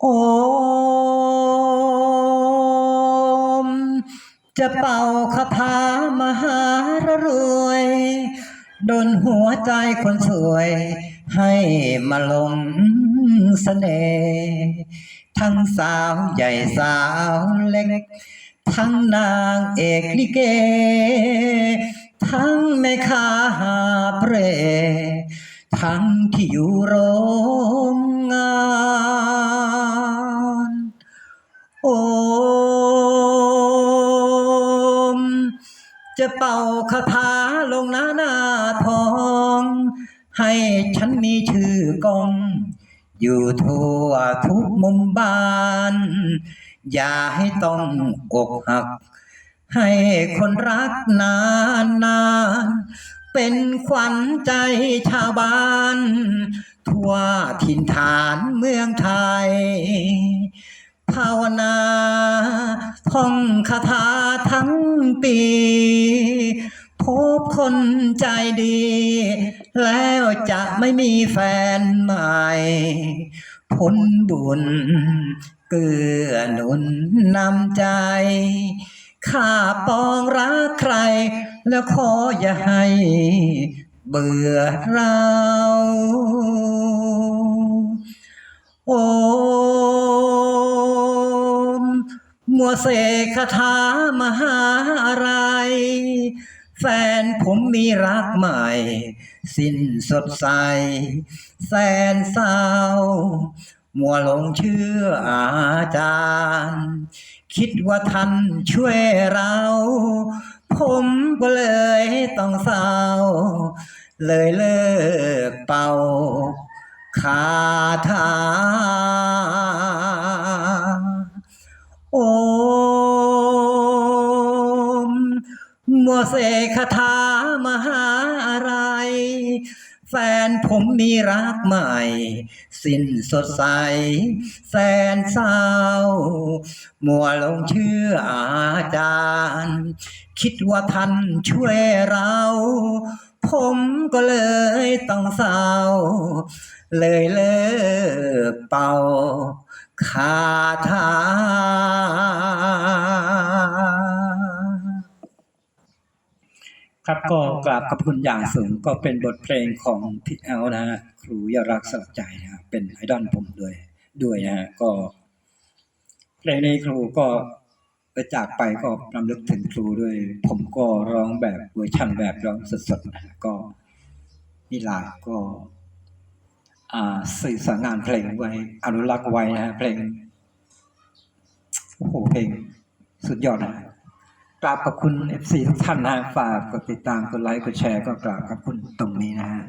โอม จะเป่าคาถามหารรวย ดนหัวใจคนสวย ให้มาลงเสน่ห์ทั้งสาวใหญ่สาวเล็ก ทั้งนางเอกลิเก ทั้งแม่ค้าหาเปรทั้งที่อยู่โรง จะเป่าคาถาลงหน้าหน้าทอง ให้ฉันมีชื่อกอง อยู่ทั่วทุกมุมบ้าน อย่าให้ต้องอกหัก ให้คนรักนานนานๆเป็นขวัญใจชาวบ้าน ทั่วถิ่นฐานเมืองไทย ภาวนาท่องคาถาทั้งปีพบคนใจดี แล้วจะไม่มีแฟนใหม่ผลบุญเกื้อหนุนนำใจ ข้าปองรักใคร แล้วขออย่าให้เบื่อเรา โอ มัวเสกคาถามหาอะไร แฟนผมมีรักใหม่ สิ้นสดใส แสนเศร้า มัวหลงเชื่ออาจารย์ คิดว่าท่านช่วยเรา ผมก็เลยต้องเศร้า เลยเลิกเป่าคาถา มัวเสกคาถามหาอะไร แฟนผมมีรักใหม่ สิ้นสดใส แสนเศร้า มัวลงเชื่ออาจารย์ คิดว่าท่านช่วยเรา ผมก็เลยต้องเศร้า เลยเลิกเป่าคาถา ครับก็กราบขอบคุณอย่างสูงก็เป็นบทเพลงของพี่แอลนะฮะครูยอดรักสลักใจนะครับเป็นไอดอลผมด้วยด้วยนะฮะก็เพลงนี้ครูก็ไปจากไปก็รำลึกถึงครูด้วย ผมก็ร้องแบบเวอร์ชันแบบร้องสดๆนะฮะก็นี่ลาก็อ่าสื่อสารงานเพลงไว้อนุรักษ์ไว้นะฮะเพลงโอ้โหเพลงสุดยอดนะฮะก ราบขอบคุณ FC ทุกท่านนะฮะฝากกดติดตามกดไลค์กดแชร์ก็กราบขอบคุณตรงนี้นะฮะ